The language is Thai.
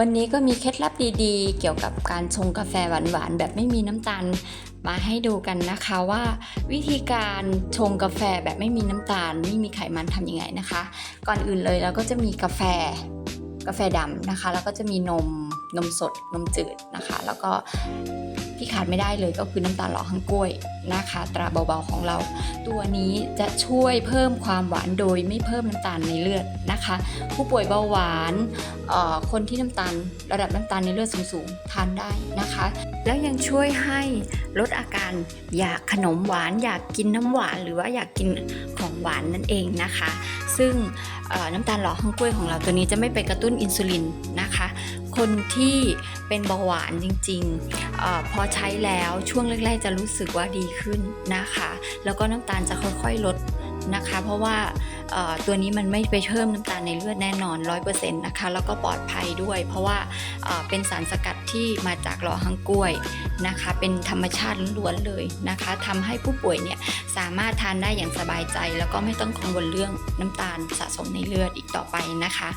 วันนี้ก็มีเคล็ดลับดีๆ เกี่ยวกับการชงกาแฟหวานๆแบบไม่มีน้ำตาลมาให้ดูกันนะคะว่า วิธีการชงกาแฟแบบไม่มีน้ำตาล ไม่มีไขมันทำยังไงนะคะ ก่อนอื่นเลยเราก็จะมีกาแฟกาแฟดำนะคะ แล้วก็จะมีนม นมสดนมจืดนะคะ แล้วก็ที่ขาดไม่ได้เลยก็คือน้ำตาลหล่อฮังกล้วยนะคะ ตราเบาๆของเรา ตัวนี้จะช่วยเพิ่มความหวานโดยไม่เพิ่มน้ำตาลในเลือดนะคะ ผู้ป่วยเบาหวานคนที่น้ำตาลระดับน้ำตาลในเลือดสูงๆทานได้นะคะ แล้วยังช่วยให้ลดอาการอยากขนมหวานอยากกินน้ำหวาน หรือว่าอยากกินของหวานนั่นเองนะคะ ซึ่งน้ำตาลหล่อข้างกล้วยของเราตัวนี้จะไม่ไปกระตุ้นอินซูลินนะคะ คนที่เป็นเบาหวานจริงๆอพอใช้แล้วช่วงแรกๆจะรู้สึกว่าดีขึ้นนะคะ แล้วก็น้ำตาลจะค่อยๆลดนะคะ เพราะว่าตัวนี้มันไม่ไปเพิ่มน้ำตาลในเลือดแน่นอน 100%นะคะ แล้วก็ปลอดภัยด้วย เพราะว่าเป็นสารสกัดที่มาจากหล่อหังกล้วยนะคะ เป็นธรรมชาติล้วนๆเลยนะคะทำให้ผู้ป่วยเนี่ยสามารถทานได้อย่างสบายใจ แล้วก็ไม่ต้องกังวลเรื่องน้ำตาลสะสมในเลือดอีกต่อไปนะคะ